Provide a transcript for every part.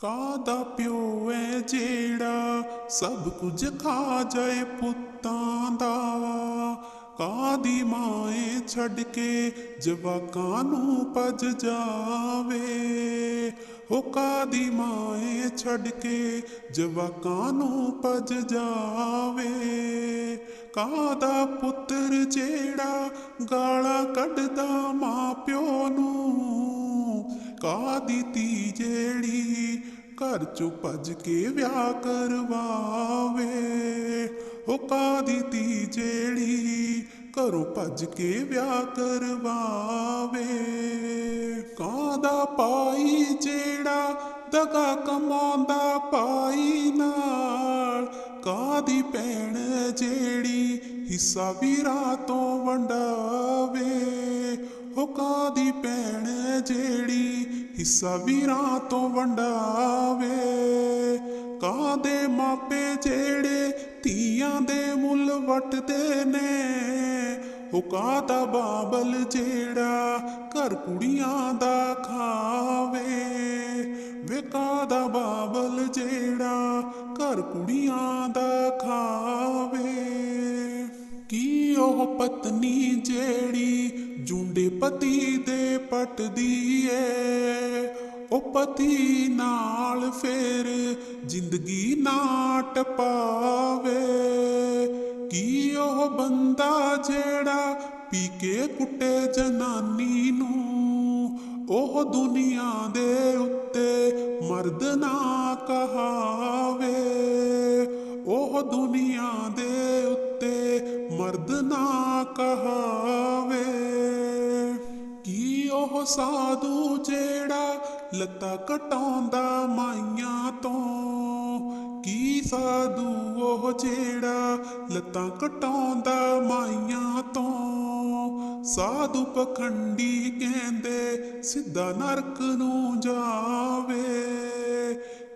ਕਾਦਾ ਪਿਓ ਐ ਜਿਹੜਾ ਸਭ ਕੁਝ ਖਾ ਜਾਏ ਪੁੱਤਾਂ ਦਾ? ਕਾਦੀ ਮਾਂ ਛੱਡ ਕੇ ਜਵਾਕਾਂ ਨੂੰ ਭਜ ਜਾਵੇ? ਹੋ ਕਾਦੀ ਮਾਂ ਏ ਛੱਡ ਕੇ ਜਵਾਕਾਂ ਨੂੰ ਭਜ ਜਾਵੇ? ਕਾਦਾ ਪੁੱਤਰ ਜਿਹੜਾ ਗਾਲਾਂ ਕੱਢਦਾ ਮਾਂ ਪਿਓ ਨੂੰ? ਕਾਦੀ ਤੀ ਜਿਹੜੀ ਘਰ ਚੋਂ ਭੱਜ ਕੇ ਵਿਆਹ ਕਰਵਾਵੇ। ਉਹ ਕਾਦੀ ਤੀ ਜਿਹੜੀ ਘਰੋਂ ਭੱਜ ਕੇ ਵਿਆਹ ਕਰਵਾਵੇ। ਕਾਦਾ ਪਾਈ ਜਿਹੜਾ ਦਗਾ ਕਮਾਉਂਦਾ ਪਾਈ ਨਾਲ? ਕਾਦੀ ਭੈਣ ਜਿਹੜੀ ਹਿੱਸਾ ਵੀਰਾਂ ਤੋਂ ਵੰਡਾਵੇ? ਹੋ ਕਾਦੀ ਭੈਣ ਜਿਹੜੀ ਹਿੱਸਾ ਵੀਰਾਂ ਤੋਂ ਵੰਡਾਵੇ। ਕਾਦੇ ਮਾਪੇ ਜਿਹੜੇ ਧੀਆਂ ਦੇ ਮੁੱਲ ਵਟਦੇ ਨੇ? ਉਹ ਕਾਦਾ ਬਾਬਲ ਜਿਹੜਾ ਘਰ ਕੁੜੀਆਂ ਦਾ ਖਾਵੇ? ਵੇ ਕਾਦਾ ਬਾਬਲ ਜਿਹੜਾ ਘਰ ਕੁੜੀਆਂ ਦਾ ਖਾਵੇ? ਉਹ ਪਤਨੀ ਜਿਹੜੀ ਜੁੰਡੇ ਪਤੀ ਦੇ ਪਟਦੀ ਏ। ਉਹ ਪਤੀ ਨਾਲ ਫੇਰ ਜ਼ਿੰਦਗੀ ਨਾ ਟਪਾਵੇ। ਕੀ ਉਹ ਬੰਦਾ ਜਿਹੜਾ ਪੀ ਕੇ ਕੁੱਟੇ ਜਨਾਨੀ ਨੂੰ, ਉਹ ਦੁਨੀਆ ਦੇ ਉੱਤੇ ਮਰਦ ਨਾ ਕਹਾਵੇ। ਉਹ ਦੁਨੀਆ ਦੇ ਮਰਦ ਨਾ ਕਹਾਵੇ। ਕੀ ਉਹ ਸਾਧੂ ਜਿਹੜਾ ਲੱਤਾਂ ਕਟਾਉਂਦਾ ਮਾਈਆਂ ਤੋਂ? ਕੀ ਸਾਧੂ ਉਹ ਜਿਹੜਾ ਲੱਤਾਂ ਕਟਾਉਂਦਾ ਮਾਈਆਂ ਤੋਂ? ਸਾਧੂ ਪਖੰਡੀ ਕਹਿੰਦੇ, ਸਿੱਧਾ ਨਰਕ ਨੂੰ ਜਾਵੇ।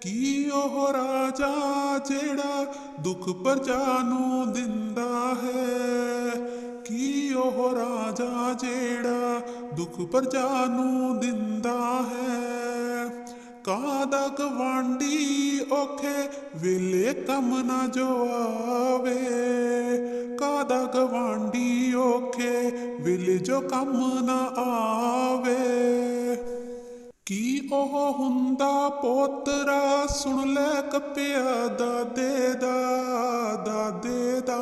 ਕੀ ਉਹ ਰਾਜਾ ਜਿਹੜਾ ਦੁੱਖ ਪ੍ਰਜਾ ਨੂੰ ਦਿੰਦਾ ਹੈ? ਕੀ ਉਹ ਰਾਜਾ ਜਿਹੜਾ ਦੁੱਖ ਪ੍ਰਜਾ ਨੂੰ ਦਿੰਦਾ ਹੈ? ਕਾਦਾ ਗਵਾਂਡੀ ਔਖੇ ਵੇਲੇ ਕੰਮ ਨਾ ਜੋ ਆਵੇ। ਕਾਦਾ ਗਵਾਂਡੀ ਔਖੇ ਵੇਲੇ ਜੋ ਕੰਮ ਨਾ ਆਵੇ। ਕੀ ਉਹ ਹੁੰਦਾ ਪੋਤਰਾ? ਸੁਣ ਲੈ ਕੱਪਿਆ ਦਾਦੇ ਦਾ ਦਾਦੇ ਦਾ।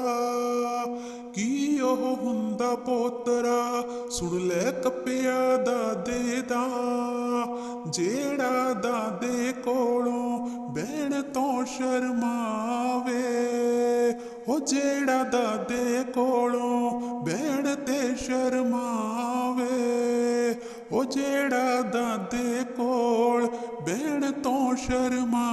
ਕੀ ਉਹ ਹੁੰਦਾ ਪੋਤਰਾ? ਸੁਣ ਲੈ ਕੱਪਿਆ ਦਾਦੇ ਦਾ। ਜਿਹੜਾ ਦਾਦੇ ਕੋਲੋਂ ਬਹਿਣ ਤੋਂ ਸ਼ਰਮਾਵੇ, ਉਹ ਜਿਹੜਾ ਦਾਦੇ ਕੋਲੋਂ ਬਹਿਣ ਜਿਹੜਾ ਦਾਦੇ ਕੋਲ ਬਹਿਣ ਤੋਂ ਸ਼ਰਮਾ